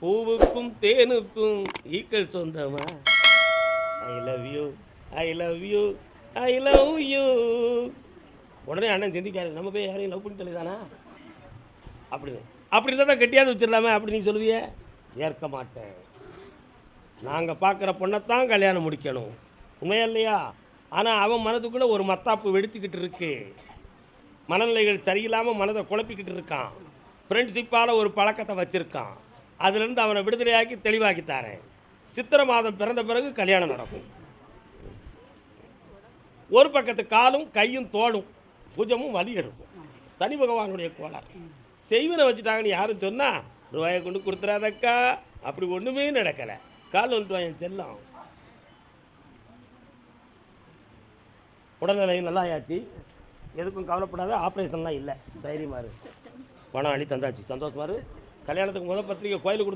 பூவுக்கும் தேனுக்கும் ஈக்கள் சொந்தமா? I love you I love you I love you உடனே அண்ணன் சிந்திக்காரு நம்ம போய் யாரையும் லவ் பண்ணிட்டு தானா அப்படின்னு அப்படி இருந்தால் தான் கெட்டியாவது வச்சிடலாமே அப்படி நீ சொல்லுவியே? ஏற்க மாட்டேன். நாங்கள் பார்க்குற பொண்ணைத்தான் கல்யாணம் முடிக்கணும். உண்மையா இல்லையா? ஆனால் அவன் மனதுக்குள்ளே ஒரு மத்தாப்பு வெடிச்சுக்கிட்டு இருக்கு. மனநிலைகள் சரியில்லாமல் மனதை குழப்பிக்கிட்டு இருக்கான். ஃப்ரெண்ட்ஷிப்பால் ஒரு பழக்கத்தை வச்சுருக்கான். அதுலேருந்து அவனை விடுதலையாக்கி தெளிவாக்கி தரேன் சித்திரை மாதம் பிறந்த பிறகு கல்யாணம் நடக்கும். ஒரு பக்கத்து காலும் கையும் தோளும் புஜமும் வலி எடுக்கும். சனி பகவானுடைய கோளாறு. செய்வனை வச்சுட்டாங்கன்னு யாரும் சொன்னால் ரூபாயை கொண்டு கொடுத்துறாதக்கா அப்படி ஒன்றுமே நடக்கலை. கால் வந்துட்டு என் செல்லம். உடல்நிலையும் நல்லா ஆயாச்சு. எதுக்கும் கவலைப்படாத ஆப்ரேஷன்லாம் இல்லை. தைரியமாக இரு. பணம் அள்ளி தந்தாச்சு. சந்தோஷமாக இரு. கல்யாணத்துக்கு முத பத்திரிக்கை கோயிலுக்கு